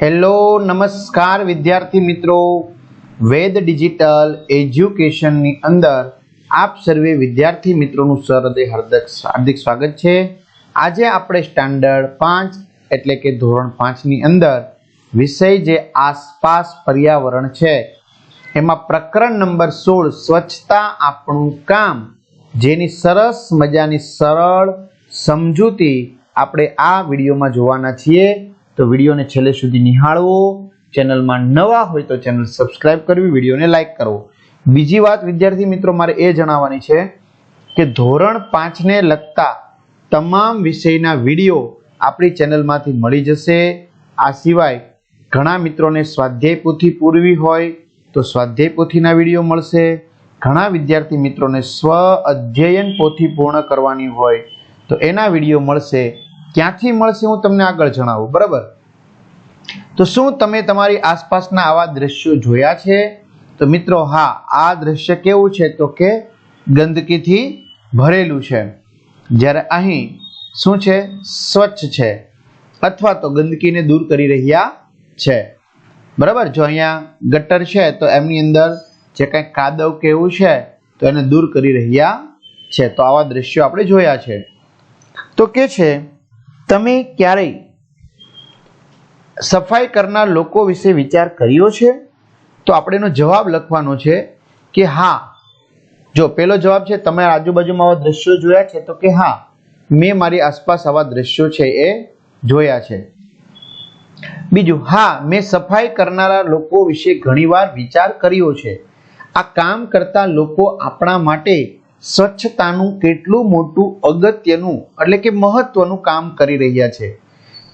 Hello, નમસ્કાર વિદ્યાર્થી મિત્રો. વેદ ડિજિટલ એજ્યુકેશનની અંદર આપ સર્વે વિદ્યાર્થી મિત્રોનું સરહદે હાર્દક હાર્દિક સ્વાગત છે. આજે આપણે સ્ટાન્ડર્ડ પાંચ એટલે કે ધોરણ પાંચની અંદર વિષય જે આસપાસ પર્યાવરણ છે, એમાં પ્રકરણ નંબર સોળ, સ્વચ્છતા આપણું કામ, જેની સરસ મજાની સરળ સમજૂતી આપણે આ વિડીયોમાં જોવાના છીએ. તો વિડીયોને છેલ્લે સુધી નિહાળવો. ચેનલમાં નવા હોય તો ચેનલ સબસ્ક્રાઇબ કરવી, વિડીયોને લાઇક કરવો બીજી વાત, વિદ્યાર્થી મિત્રો, મારે એ જણાવવાની છે કે ધોરણ પાંચને લગતા તમામ વિષયના વીડિયો આપણી ચેનલમાંથી મળી જશે. આ સિવાય ઘણા મિત્રોને સ્વાધ્યાય પોથી પૂરવી હોય તો સ્વાધ્યાય પોથીના વીડિયો મળશે. ઘણા વિદ્યાર્થી મિત્રોને સ્વ અધ્યયન પોથી પૂર્ણ કરવાની હોય તો એના વીડિયો મળશે. ક્યાંથી મળશે હું તમને આગળ જણાવું, બરાબર? તો શું તમે તમારી આસપાસના આવા દ્રશ્યો જોયા છે? તો મિત્રો, હા, આ દ્રશ્ય કેવું છે તો કે ગંદકીથી ભરેલું છે. જ્યારે અહીં શું છે? સ્વચ્છ છે અથવા તો ગંદકીને દૂર કરી રહ્યા છે. બરાબર? જો અહીંયા ગટર છે તો એમની અંદર જે કંઈ કાદવ કે એવું છે તો એને દૂર કરી રહ્યા છે. તો આવા દ્રશ્યો આપણે જોયા છે. તો કે છે, તમે ક્યારેય સફાઈ કરનાર લોકો વિશે વિચાર કર્યો છે? તો આપણે એનો જવાબ લખવાનો છે કે હા. જો પહેલો જવાબ છે, તમે આજુબાજુમાં આવા દ્રશ્યો જોયા છે, તો કે હા, મેં મારી આસપાસ આવા દ્રશ્યો છે એ જોયા છે. બીજું, હા, મેં સફાઈ કરનારા લોકો વિશે ઘણીવાર વિચાર કર્યો છે. આ કામ કરતા લોકો આપણા માટે સ્વચ્છતાનું કેટલું મોટું અગત્યનું, એટલે કે મહત્વનું કામ કરી રહ્યા છે.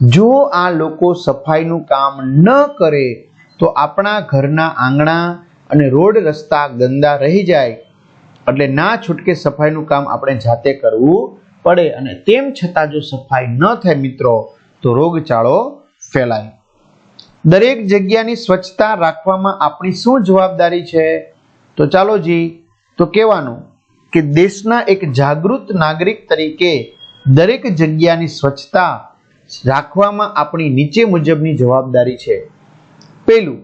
જો આ લોકો સફાઈનું કામ ન કરે, તો આપણા ઘરના આંગણા અને રોડ રસ્તા ગંદા રહી જાય. એટલે ના છૂટકે સફાઈનું કામ આપણે જાતે કરવું પડે. અને તેમ છતાં જો સફાઈ ન થાય મિત્રો, તો રોગચાળો ફેલાય. દરેક જગ્યાની સ્વચ્છતા રાખવામાં આપણી શું જવાબદારી છે? તો ચાલો જી, તો કહેવાનું કે દેશના એક જાગૃત નાગરિક તરીકે દરેક જગ્યાની સ્વચ્છતા રાખવામાં આપણી નીચે મુજબની જવાબદારી છે. પહેલું,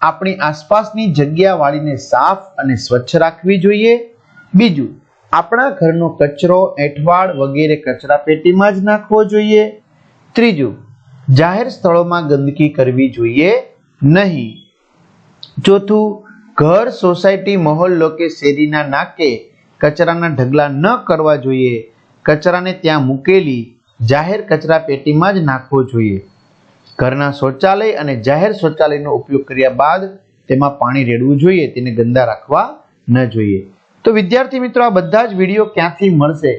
આપણી આસપાસની જગ્યા વાળીને સાફ અને સ્વચ્છ રાખવી જોઈએ. બીજું, આપણા ઘરનો કચરો એઠવાડ વગેરે કચરા પેટીમાં જ નાખવો જોઈએ. ત્રીજું, જાહેર સ્થળોમાં ગંદકી કરવી જોઈએ નહીં. ચોથું, ઘર સોસાયટી મહોલ્લો કે શેરીના નાકે કચરાના ઢગલા ન કરવા જોઈએ. કચરાને ત્યાં મૂકેલી જાહેર કચરા પેટીમાં જ નાખવો જોઈએ. ઘરના શૌચાલય અને જાહેર શૌચાલયનો ઉપયોગ કર્યા બાદ તેમાં પાણી રેડવું જોઈએ, તેને ગંદા રાખવા ન જોઈએ. તો વિદ્યાર્થી મિત્રો, આ બધા જ વીડિયો ક્યાંથી મળશે?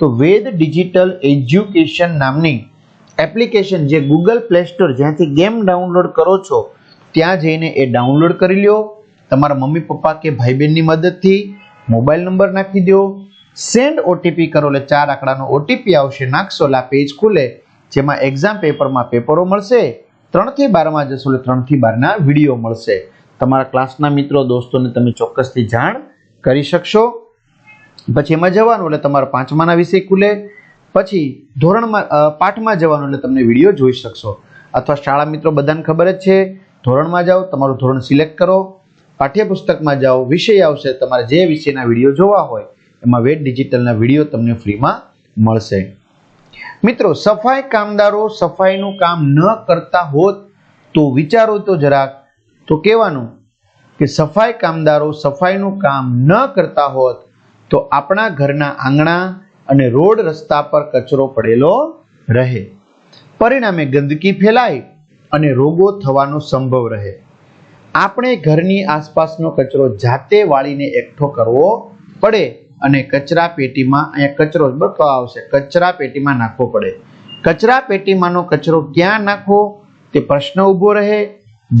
તો વેદ ડિજિટલ એજ્યુકેશન નામની એપ્લિકેશન જે ગૂગલ પ્લે સ્ટોર જ્યાંથી ગેમ ડાઉનલોડ કરો છો, ત્યાં જઈને એ ડાઉનલોડ કરી લ્યો. તમારા મમ્મી પપ્પા કે ભાઈ બહેનની મદદથી મોબાઈલ નંબર નાખી દો. સેન્ડ ઓટીપી કરો એટલે ચાર આંકડાનો ઓટીપી આવશે. નાખશો એટલે પેજ ખુલે. જેમાં એક્ઝામ પેપરમાં પેપરો મળશે. ત્રણથી બારમાં જશો એટલે ત્રણથી બારના વીડિયો મળશે. તમારા ક્લાસના મિત્રો, દોસ્તોને તમે ચોક્કસથી જાણ કરી શકશો. પછી એમાં જવાનું એટલે તમારા પાંચમાના વિષય ખુલે. પછી ધોરણમાં પાઠમાં જવાનું એટલે તમને વીડિયો જોઈ શકશો. અથવા શાળા મિત્રો, બધાને ખબર જ છે, ધોરણમાં જાઓ, તમારું ધોરણ સિલેક્ટ કરો. પાઠ્યપુસ્તકમાં જાઓ, વિષય આવશે, તમારે જે વિષયના વીડિયો જોવા હોય એમાં વેટ ડિજિટલના વીડિયો તમને ફ્રીમાં મળશે. મિત્રો, સફાઈ કામદારો સફાઈનું કામ ન કરતા હોત તો વિચારો તો જરાક. તો કહેવાનું કે સફાઈ કામદારો સફાઈનું કામ ન કરતા હોત તો આપણા ઘરના આંગણા અને રોડ રસ્તા પર કચરો પડેલો રહે. પરિણામે ગંદકી ફેલાય અને રોગો થવાનો સંભવ રહે. આપણે ઘરની આસપાસનો કચરો જાતે વાળીને એકઠો કરવો પડે. અને કચરા પેટીમાં અહીંયા કચરો બરાબર આવશે. કચરા પેટીમાં નાખવો પડે. કચરા પેટીમાંનો કચરો ક્યાં નાખવો? તે પ્રશ્ન ઊભો રહે.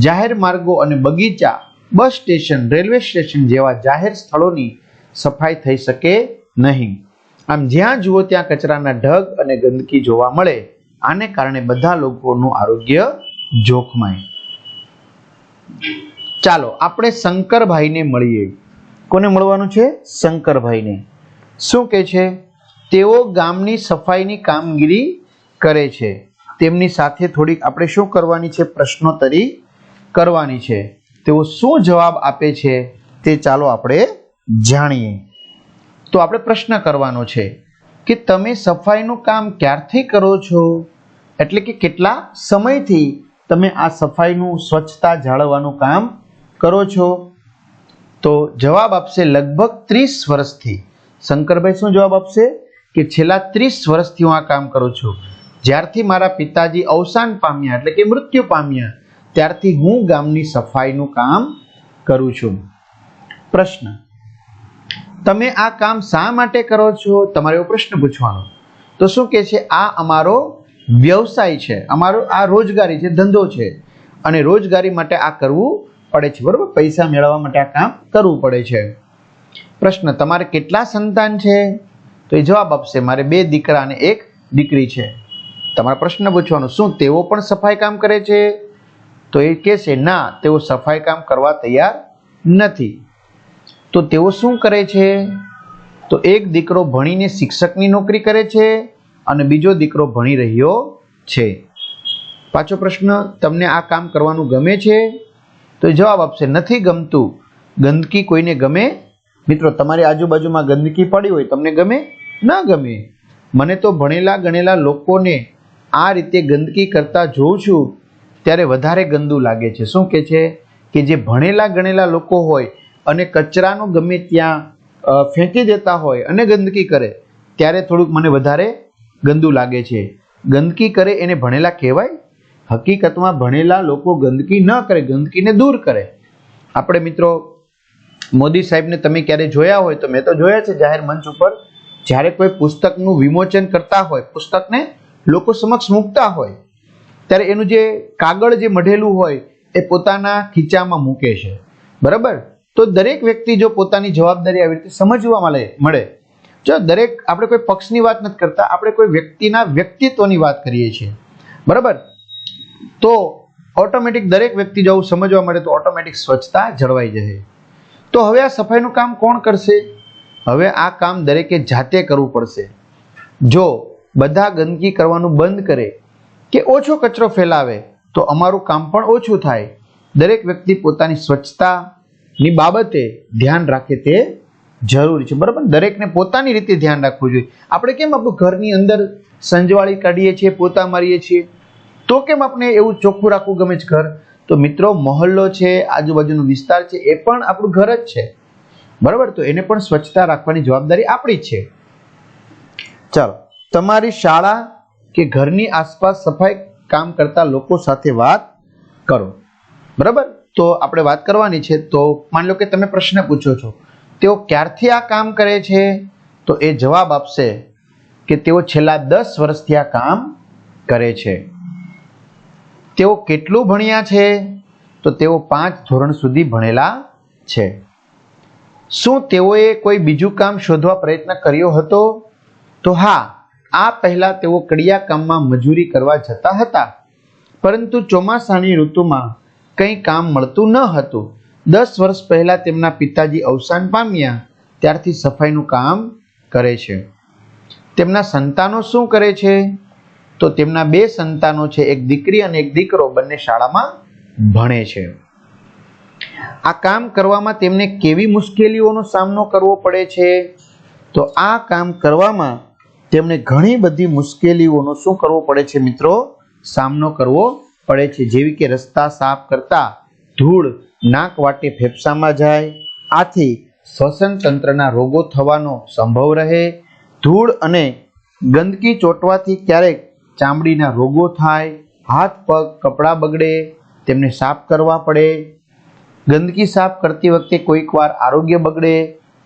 જાહેર માર્ગો અને બગીચા, બસ સ્ટેશન, રેલવે સ્ટેશન જેવા જાહેર સ્થળોની સફાઈ થઈ શકે નહીં. આમ જ્યાં જુઓ ત્યાં કચરાના ઢગ અને ગંદકી જોવા મળે. આને કારણે બધા લોકોનું આરોગ્ય જોખમાય. ચાલો, આપણે શંકરભાઈને મળીએ. કોને મળવાનું છે? શંકરભાઈને. શું કે છે? તેઓ ગામની સફાઈની કામગીરી કરે છે. તેમની સાથે થોડીક આપણે શું કરવાની છે? પ્રશ્નોત્તરી કરવાની છે. તેઓ શું જવાબ આપે છે તે ચાલો આપણે જાણીએ. તો આપણે પ્રશ્ન કરવાનો છે કે તમે સફાઈનું કામ ક્યારથી કરો છો? એટલે કે કેટલા સમયથી તમે આ સફાઈનું સ્વચ્છતા જાળવવાનું કામ કરો છો? તો જવાબ આપશે લગભગ ત્રીસ વર્ષથી. શંકરભાઈ શું જવાબ આપશે? કે છેલ્લા ત્રીસ વર્ષથી હું આ કામ કરું છું. જ્યારથી મારા પિતાજી અવસાન પામ્યા, એટલે કે મૃત્યુ પામ્યા, ત્યારથી હું ગામની સફાઈનું કામ કરું છું. પ્રશ્ન. તમે આ કામ શા માટે કરો છો? તમારે એવો પ્રશ્ન પૂછવાનો. તો શું કે છે? આ અમારો વ્યવસાય છે. અમારો આ રોજગારી છે, ધંધો છે. અને રોજગારી માટે આ કરવું પડે છે, બરોબર? પૈસા મેળવવા માટે આ કામ કરવું પડે છે. પ્રશ્ન, તમારે કેટલા સંતાન છે? તો એ જવાબ આપશે, મારે બે દીકરા અને એક દીકરી છે. તમારા પ્રશ્ન પૂછવાનો, શું તેઓ પણ સફાઈ કામ કરે છે? તો એ કહેશે, ના, તેઓ સફાઈ કામ કરવા તૈયાર નથી. તો તેઓ શું કરે છે? તો એક દીકરો ભણીને શિક્ષકની નોકરી કરે છે અને બીજો દીકરો ભણી રહ્યો છે. પાછો પ્રશ્ન, તમને આ કામ કરવાનું ગમે છે? તો જવાબ આપશે, નથી ગમતું ગંદકી કોઈને ગમે? મિત્રો, તમારી આજુબાજુમાં ગંદકી પડી હોય, તમને ગમે? ના ગમે. મને તો ભણેલા ગણેલા લોકોને આ રીતે ગંદકી કરતા જોઉં છું, ત્યારે વધારે ગંદુ લાગે છે. શું કે છે? કે જે ભણેલા ગણેલા લોકો હોય અને કચરાનો ગમે ત્યાં ફેંકી દેતા હોય અને ગંદકી કરે, ત્યારે થોડુંક મને વધારે ગંદુ લાગે છે. ગંદકી કરે એને ભણેલા કહેવાય? હકીકતમાં ભણેલા લોકો ગંદકી ન કરે, ગંદકીને દૂર કરે. આપણે મિત્રો, મોદી સાહેબને તમે ક્યારે જોયા હોય તો મેં તો જોયા છે જાહેર મંચ ઉપર, જ્યારે કોઈ પુસ્તકનું વિમોચન કરતા હોય, પુસ્તકને લોકો સમક્ષ મૂકતા હોય, ત્યારે એનું જે કાગળ જે મઢેલું હોય, એ પોતાના ખીચામાં મૂકે છે. બરાબર? તો દરેક વ્યક્તિ જો પોતાની જવાબદારી આવી રીતે સમજવા મળે મળે. જો દરેક, આપણે કોઈ પક્ષની વાત નથી કરતા, આપણે કોઈ વ્યક્તિના વ્યક્તિત્વની વાત કરીએ છીએ. બરાબર? તો ઓટોમેટિક દરેક વ્યક્તિ જો સમજવા મળે તો ઓટોમેટિક સ્વચ્છતા જળવાઈ જશે. તો હવે આ સફાઈનું કામ કોણ કરશે? હવે આ કામ દરેકે જાતે કરવું પડશે. જો બધા ગંદકી કરવાનું બંધ કરે કે ઓછો કચરો ફેલાવે, તો અમારું કામ પણ ઓછું થાય. દરેક વ્યક્તિ પોતાની સ્વચ્છતાની બાબતે ધ્યાન રાખે તે જરૂરી છે. બરાબર? દરેકને પોતાની રીતે ધ્યાન રાખવું જોઈએ. આપણે કેમ આપણું ઘરની અંદર સંજવાળી કાઢીએ છીએ, પોતા મારીએ છીએ? તો કેમ આપણે એવું ચોખ્ખું રાખવું ગમે છે ઘર? તો મિત્રો, મહોલ્લો છે, આજુબાજુનો વિસ્તાર છે, એ પણ આપણું ઘર જ છે. બરાબર? તો એને પણ સ્વચ્છતા રાખવાની જવાબદારી આપણી છે. ચાલો, તમારી શાળા કે ઘરની આસપાસ સફાઈ કામ કરતા લોકો સાથે વાત કરો. બરાબર? તો આપણે વાત કરવાની છે, તો માની લો કે તમે પ્રશ્ન પૂછો છો. તેઓ ક્યારથી આ કામ કરે છે? તો એ જવાબ આપશે કે તેઓ છેલ્લા દસ વર્ષથી આ કામ કરે છે. તેઓ કેટલું ભણ્યા છે? તો તેઓ પાંચ ધોરણ સુધી ભણેલા છે. શું તેઓએ કોઈ બીજું કામ શોધવા પ્રયત્ન કર્યો હતો? તો હા, આ પહેલા તેઓ કડિયા કામમાં મજૂરી કરવા જતા હતા. પરંતુ ચોમાસાની ઋતુમાં કંઈ કામ મળતું ન હતું. દસ વર્ષ પહેલા તેમના પિતાજી અવસાન પામ્યા. ત્યારથી સફાઈનું કામ કરે છે. તેમના સંતાનો શું કરે છે? તો તેમના બે સંતાનો છે, એક દીકરી અને એક દીકરો, બંને શાળામાં ભણે છે. આ કામ કરવામાં તેમને કેવી મુશ્કેલીઓનો સામનો કરવો પડે છે? તો આ કામ કરવામાં તેમને ઘણી બધી મુશ્કેલીઓનો શું કરવો પડે છે મિત્રો? સામનો કરવો પડે છે. જેવી કે રસ્તા સાફ કરતા ધૂળ નાક વાટે ફેફસામાં જાય, આથી શ્વસન તંત્રના રોગો થવાનો સંભવ રહે, ધૂળ અને ગંદકી ચોંટવાથી ક્યારેક ચામડીના રોગો થાય, હાથ, પગ, કપડાં બગડે, તેમને સાફ કરવા પડે. ગંદકી સાફ કરતી વખતે કોઈકવાર આરોગ્ય બગડે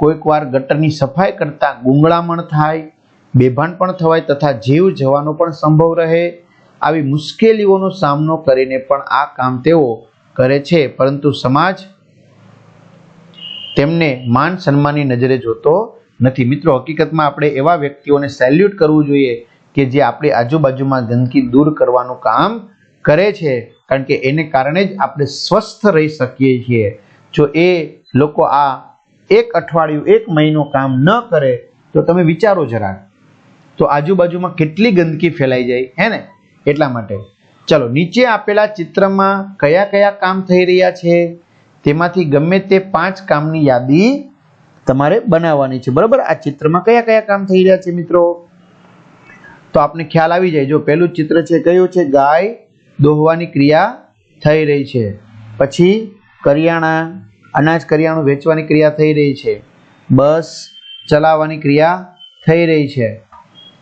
કોઈક વાર ગટરની સફાઈ કરતા ગુંગળામણ થાય, બેભાન પણ થવાય તથા જીવ જવાનો પણ સંભવ રહે. આવી મુશ્કેલીઓનો સામનો કરીને પણ આ કામ તેઓ કરે છે, પરંતુ સમાજ તેમને માન સન્માનની નજરે જોતો નથી. મિત્રો, હકીકતમાં આપણે એવા વ્યક્તિઓને સેલ્યુટ કરવું જોઈએ કે જે આપણી આજુબાજુમાં ગંદકી દૂર કરવાનું કામ કરે છે, કારણ કે એને કારણે જ આપણે સ્વસ્થ રહી શકીએ છીએ. જો એ લોકો આ એક અઠવાડિયું, એક મહિનો કામ ન કરે, તો તમે વિચારો જરા. તો આજુબાજુમાં કેટલી ગંદકી ફેલાઈ જાય, હે ને? એટલા માટે. ચલો, નીચે આપેલા ચિત્રમાં કયા કયા કામ થઈ રહ્યા છે? તેમાંથી ગમે તે પાંચ કામની યાદી તમારે બનાવવાની છે. બરાબર? આ ચિત્રમાં કયા કયા કામ થઈ રહ્યા છે મિત્રો? તો આપને ખ્યાલ આવી જાય. જો પહેલું ચિત્ર છે, કયું છે? ગાય દોહવાની ક્રિયા થઈ રહી છે. પછી કરિયાણા, અનાજ કરિયાણું વેચવાની ક્રિયા થઈ રહી છે. બસ ચલાવવાની ક્રિયા થઈ રહી છે.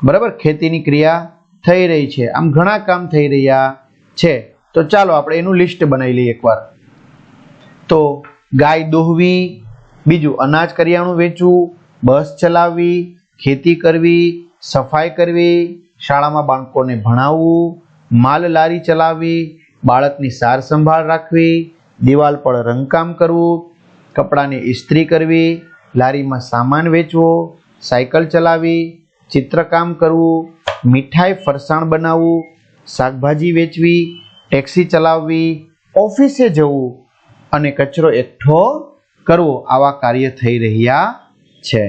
બરાબર? ખેતીની ક્રિયા થઈ રહી છે. આમ ઘણા કામ થઈ રહ્યા છે. તો ચાલો આપણે એનું લિસ્ટ બનાવી લઈએ એકવાર. તો ગાય દોહવી, બીજું અનાજ કરિયાણું વેચવું, બસ ચલાવવી, ખેતી કરવી, સફાઈ કરવી શાળામાં બાળકોને ભણાવવું, માલ લારી ચલાવવી બાળકની સાર સંભાળ રાખવી, દિવાલ પર રંગકામ કરવું, કપડાની ઇસ્ત્રી કરવી, લારીમાં સામાન વેચવો, સાયકલ ચલાવી, ચિત્રકામ કરવું, મીઠાઈ ફરસાણ બનાવવું, શાકભાજી વેચવી, ટેક્સી ચલાવવી, ઓફિસે જવું અને કચરો એકઠો કરવો આવા કાર્ય થઈ રહ્યા છે.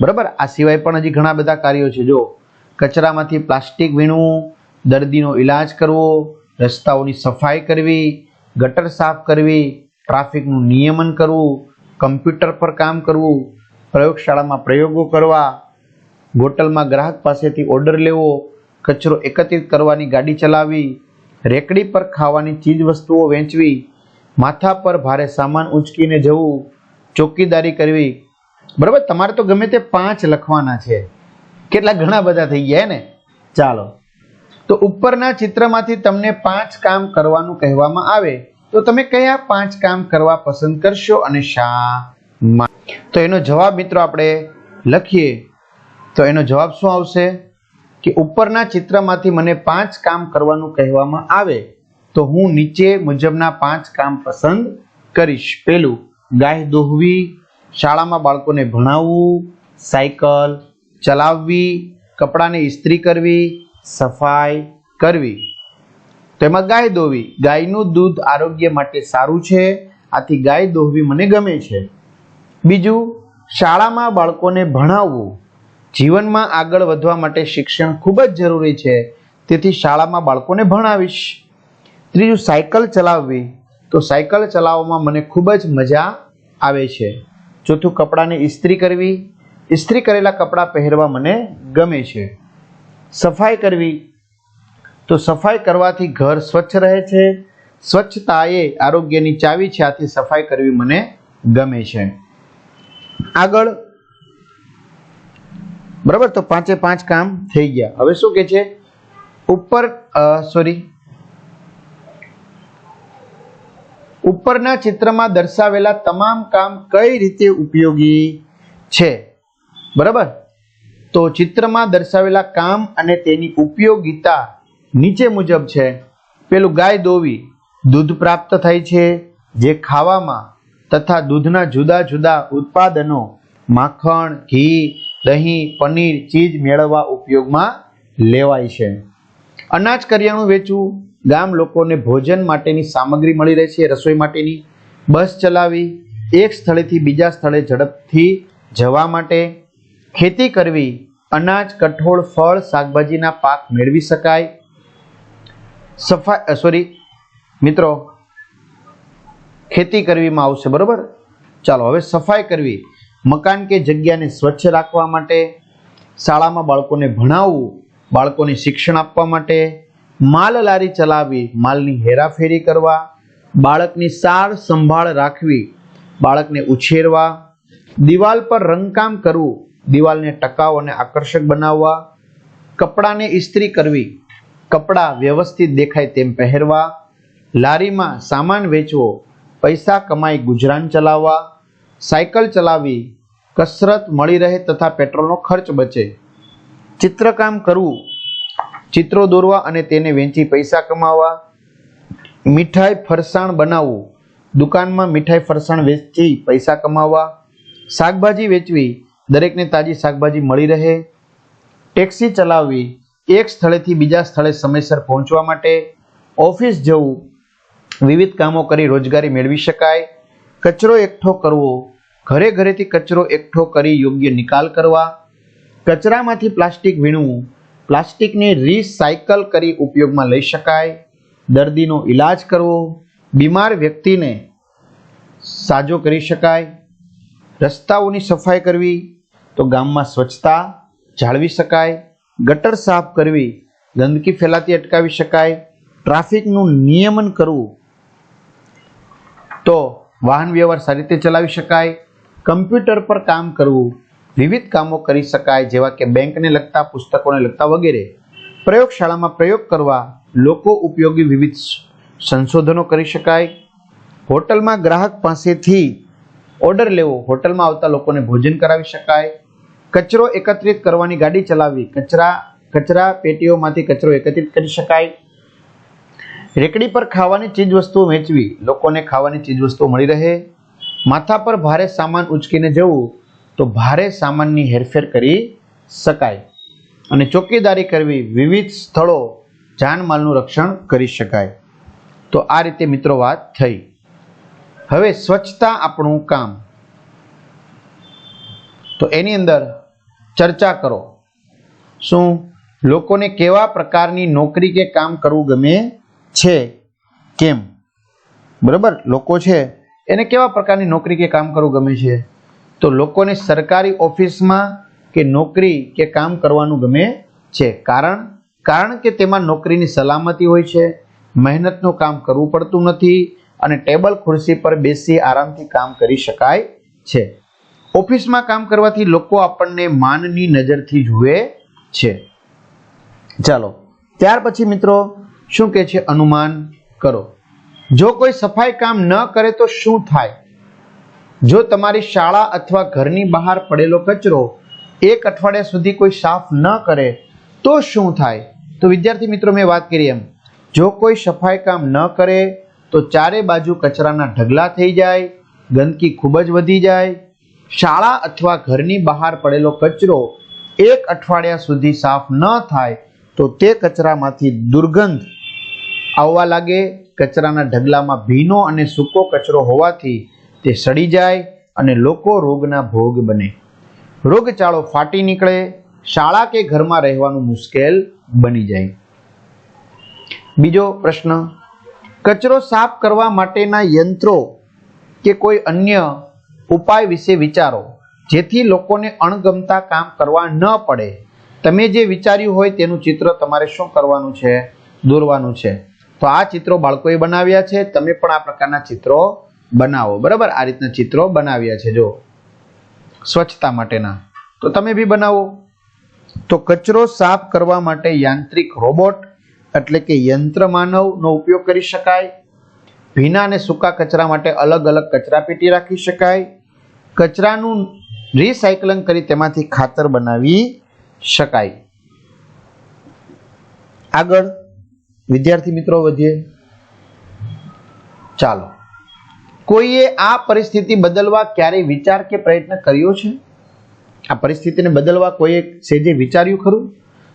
બરાબર? આ સિવાય પણ હજી ઘણા બધા કાર્યો છે. જો કચરામાંથી પ્લાસ્ટિક વીણવું, દર્દીનો ઈલાજ કરવો, રસ્તાઓની સફાઈ કરવી, ગટર સાફ કરવી, ટ્રાફિકનું નિયમન કરવું, કમ્પ્યુટર પર કામ કરવું, પ્રયોગશાળામાં પ્રયોગો કરવા, હોટલમાં ગ્રાહક પાસેથી ઓર્ડર લેવો, કચરો એકત્રિત કરવાની ગાડી ચલાવવી રેકડી પર ખાવાની ચીજ વસ્તુઓ વેચવી, માથા પર ભારે સામાન ઉંચકીને જવું, ચોકીદારી કરવી બરાબર? તમારે તો ગમે તે પાંચ લખવાના છે. કેટલા ઘણા બધા થઈ ગયા ને? ચાલો. તો ઉપરના ચિત્રમાંથી તમને પાંચ કામ કરવાનું કહેવામાં આવે, તો તમે કયા પાંચ કામ કરવા પસંદ કરશો અને શા તો એનો જવાબ મિત્રો આપણે લખીએ. તો એનો જવાબ શું આવશે? કે ઉપરના ચિત્રમાંથી મને પાંચ કામ કરવાનું કહેવામાં આવે, તો હું નીચે મુજબના પાંચ કામ પસંદ કરીશ. પેલું, ગાય દોહવી શાળામાં બાળકોને ભણાવવું, સાયકલ ચલાવવી, કપડાને ઇસ્ત્રી કરવી, સફાઈ કરવી. તેમાં ગાય દોવી. ગાયનું દૂધ આરોગ્ય માટે સારું છે. આથી ગાય દોહવી મને ગમે છે. બીજું, શાળામાં બાળકોને ભણાવવું. જીવનમાં આગળ વધવા માટે શિક્ષણ ખૂબ જ જરૂરી છે. તેથી શાળામાં બાળકોને ભણાવીશ. ત્રીજું, સાયકલ ચલાવવી. તો સાયકલ ચલાવવામાં મને ખૂબ જ મજા આવે છે. ચોથું કપડાને ઇસ્ત્રી કરવી. ઇસ્ત્રી કરેલા કપડાં પહેરવા મને ગમે છે. સફાઈ કરવી. તો સફાઈ કરવાથી ઘર સ્વચ્છ રહે છે. સ્વચ્છતા એ આરોગ્યની ચાવી છે, આથી સફાઈ કરવી મને ગમે છે. આગળ. બરાબર, તો પાંચે પાંચ કામ થઈ ગયા. હવે શું કે છે? ઉપર સોરી ઉપરના ચિત્રમાં દર્શાવેલા તમામ કામ કઈ રીતે ઉપયોગી છે? બરાબર? તો ચિત્રમાં દર્શાવેલા કામ અને તેની ઉપયોગિતા નીચે મુજબ છે. પેલું ગાય દોવી દૂધ પ્રાપ્ત થાય છે, જે ખાવામાં તથા દૂધના જુદા જુદા ઉત્પાદનો, માખણ, ઘી, દહીં, પનીર, ચીજ મેળવવા ઉપયોગમાં લેવાય છે. અનાજ કરિયાણું વેચવું ગામ લોકોને ભોજન માટેની સામગ્રી મળી રહે છે, રસોઈ માટેની. બસ ચલાવી, એક સ્થળેથી બીજા સ્થળે ઝડપથી જવા માટે ખેતી કરવી, અનાજ, કઠોળ, ફળ, શાકભાજીના પાક મેળવી શકાય. સફાઈ સોરી મિત્રો, ખેતી કરવીમાં આવશે, બરોબર? ચાલો, હવે સફાઈ કરવી. મકાન કે જગ્યાને સ્વચ્છ રાખવા માટે, શાળામાં બાળકોને ભણાવવું, બાળકોને શિક્ષણ આપવા માટે માલ લારી ચલાવી, માલની હેરાફેરી કરવા, બાળકની સાર સંભાળ રાખવી, બાળકને ઉછેરવા, દિવાલ પર રંગકામ કરવું, દિવાલને ટકાઉ અને આકર્ષક બનાવવા, કપડાને ઇસ્ત્રી કરવી, કપડાં વ્યવસ્થિત દેખાય તેમ પહેરવા, લારીમાં સામાન વેચવો, પૈસા કમાઈ ગુજરાન ચલાવવા, સાયકલ ચલાવી, કસરત મળી રહે તથા પેટ્રોલનો ખર્ચ બચે. ચિત્રકામ કરવું ચિત્રો દોરવા અને તેને વેચી પૈસા કમાવા. મીઠાઈ ફરસાણ બનાવવું. દુકાનમાં મીઠાઈ ફરસાણ વેચી પૈસા કમાવા. શાકભાજી વેચવી. દરેકને તાજી શાકભાજી મળી રહે. ટેક્સી ચલાવવી. એક સ્થળેથી બીજા સ્થળે સમયસર પહોંચવા માટે. ઓફિસ જવું. વિવિધ કામો કરી રોજગારી મેળવી શકાય. કચરો એકઠો કરવો. ઘરે ઘરેથી કચરો એકઠો કરી યોગ્ય નિકાલ કરવા. કચરામાંથી પ્લાસ્ટિક વીણવું. પ્લાસ્ટિકને રિસાયકલ કરી ઉપયોગમાં લઈ શકાય. દર્દીનો ઈલાજ કરવો. બીમાર વ્યક્તિને સાજો કરી શકાય. રસ્તાઓની સફાઈ કરવી તો ગામમાં સ્વચ્છતા જાળવી શકાય. ગટર સાફ કરવી ગંદકી ફેલાતી અટકાવી શકાય. ટ્રાફિકનું નિયમન કરવું તો વાહન વ્યવહાર સારી રીતે ચલાવી શકાય. કમ્પ્યુટર પર કામ કરવું વિવિધ કામો કરી શકાય, જેવા કે બેંકને લગતા, પુસ્તકોને લગતા વગેરે. પ્રયોગશાળામાં પ્રયોગ કરવા લોકો ઉપયોગી વિવિધ સંશોધનો કરી શકાય. હોટલમાં ગ્રાહક પાસેથી ઓર્ડર લેવો, હોટલમાં આવતા લોકોને ભોજન કરાવી શકાય. કચરો એકત્રિત કરવાની ગાડી ચલાવવી, કચરા કચરા પેટીઓમાંથી કચરો એકત્રિત કરી શકાય. રેકડી પર ખાવાની ચીજ વસ્તુઓ વેચવી, લોકોને ખાવાની ચીજ વસ્તુઓ મળી રહે. માથા પર ભારે સામાન ઉચકીને જવું તો ભારે સામાનની હેરફેર કરી શકાય અને ચોકીદારી કરવી વિવિધ સ્થળો જાનમાલનું રક્ષણ કરી શકાય. તો આ રીતે મિત્રો વાત થઈ. હવે સ્વચ્છતા આપણું કામ. તો એની અંદર ચર્ચા કરો. શું લોકોને કેવા પ્રકારની નોકરી કે કામ કરવું ગમે છે? કેમ? બરાબર? લોકો છે. એને કેવા પ્રકારની નોકરી કે કામ કરવું ગમે છે? તો લોકોને સરકારી ઓફિસમાં કે નોકરી કે કામ કરવાનું ગમે છે. કારણ કારણ કે તેમાં નોકરીની સલામતી હોય છે, મહેનતનું કામ કરવું પડતું નથી અને ટેબલ ખુરશી પર બેસી આરામથી કામ કરી શકાય છે. ઓફિસમાં કામ કરવાથી લોકો આપણને માનની નજરથી જુએ છે. ચાલો, ત્યાર પછી મિત્રો શું કહે છે અનુમાન કરો. જો કોઈ સફાઈ કામ ન કરે તો શું થાય? જો તમારી શાળા અથવા ઘરની બહાર પડેલો કચરો એક અઠવાડિયા સુધી કોઈ સાફ ન કરે, તો શું થાય? તો વિદ્યાર્થી મિત્રો, મેં વાત કરી એમ. જો કોઈ સફાઈ કામ ન કરે, તો ચારે બાજુ કચરાના ઢગલા થઈ જાય, ગંદકી ખૂબ જ વધી જાય. શાળા અથવા ઘરની બહાર પડેલો કચરો એક અઠવાડિયા સુધી સાફ ન થાય, તો તે કચરામાંથી દુર્ગંધ આવવા લાગે. કચરાના ઢગલામાં ભીનો અને સૂકો કચરો હોવાથી તે સડી જાય અને લોકો રોગના ભોગ બને. રોગચાળો ફાટી નીકળે, શાળા કે ઘરમાં રહેવાનું મુશ્કેલ બની જાય. બીજો પ્રશ્ન, કચરો સાફ કરવા માટેના યંત્રો કે કોઈ અન્ય ઉપાય વિશે વિચારો, જેથી લોકોને અણગમતા કામ કરવા ન પડે. તમે જે વિચાર્યું હોય તેનું ચિત્ર તમારે શું કરવાનું છે? દોરવાનું છે. તો આ ચિત્રો બાળકોએ બનાવ્યા છે. તમે પણ આ પ્રકારના ચિત્રો બનાવો. બરાબર? આ રીતના ચિત્રો બનાવ્યા છે જો સ્વચ્છતા માટેના. તો તમે બી બનાવો. તો કચરો સાફ કરવા માટે યાંત્રિક રોબોટ, એટલે કે યંત્ર માનવનો ઉપયોગ કરી શકાય. ભીના અને સૂકા કચરા માટે અલગ અલગ કચરા પેટી રાખી શકાય. કચરાનું રિસાયકલિંગ કરી તેમાંથી ખાતર બનાવી શકાય. આગળ વિદ્યાર્થી મિત્રો વધીએ. ચાલો. કોઈએ આ પરિસ્થિતિ બદલવા ક્યારેય વિચાર કે પ્રયત્ન કર્યો છે? આ પરિસ્થિતિને બદલવા કોઈએ સેજે વિચાર્યું ખરું?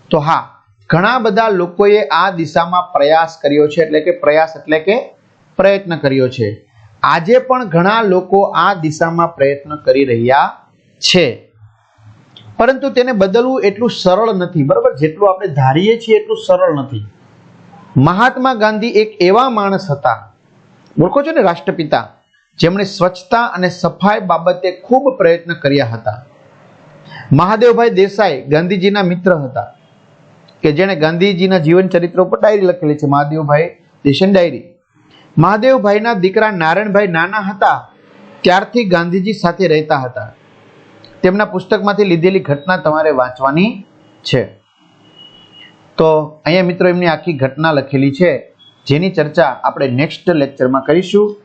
તો હા, ઘણા બધા લોકોએ આ દિશામાં પ્રયાસ કર્યો છે, એટલે કે પ્રયાસ એટલે કે પ્રયત્ન કર્યો છે. આજે પણ ઘણા લોકો આ દિશામાં પ્રયત્ન કરી રહ્યા છે. પરંતુ તેને બદલવું એટલું સરળ નથી, બરાબર? જેટલું આપણે ધારીએ છીએ એટલું સરળ નથી. મહાત્મા ગાંધી એક એવા માણસ હતા ઓળખો છો ને રાષ્ટ્રપિતા? જેમણે સ્વચ્છતા અને સફાઈ બાબતે ખૂબ પ્રયત્ન કર્યા હતા. મહાદેવભાઈ દેસાઈ ગાંધીજીના મિત્ર હતા, કે જેણે ગાંધીજીના જીવન ચરિત્ર ઉપર ડાયરી લખેલી છે, મહાદેવભાઈ દેશન ડાયરી. મહાદેવભાઈના દીકરા નારાયણભાઈ નાના હતા, ત્યારથી ગાંધીજી સાથે રહેતા હતા. તેમના પુસ્તકમાંથી લીધેલી ઘટના તમારે વાંચવાની છે. તો અહીંયા મિત્રો એમની આખી ઘટના લખેલી છે, જેની ચર્ચા આપણે નેક્સ્ટ લેક્ચરમાં કરીશું.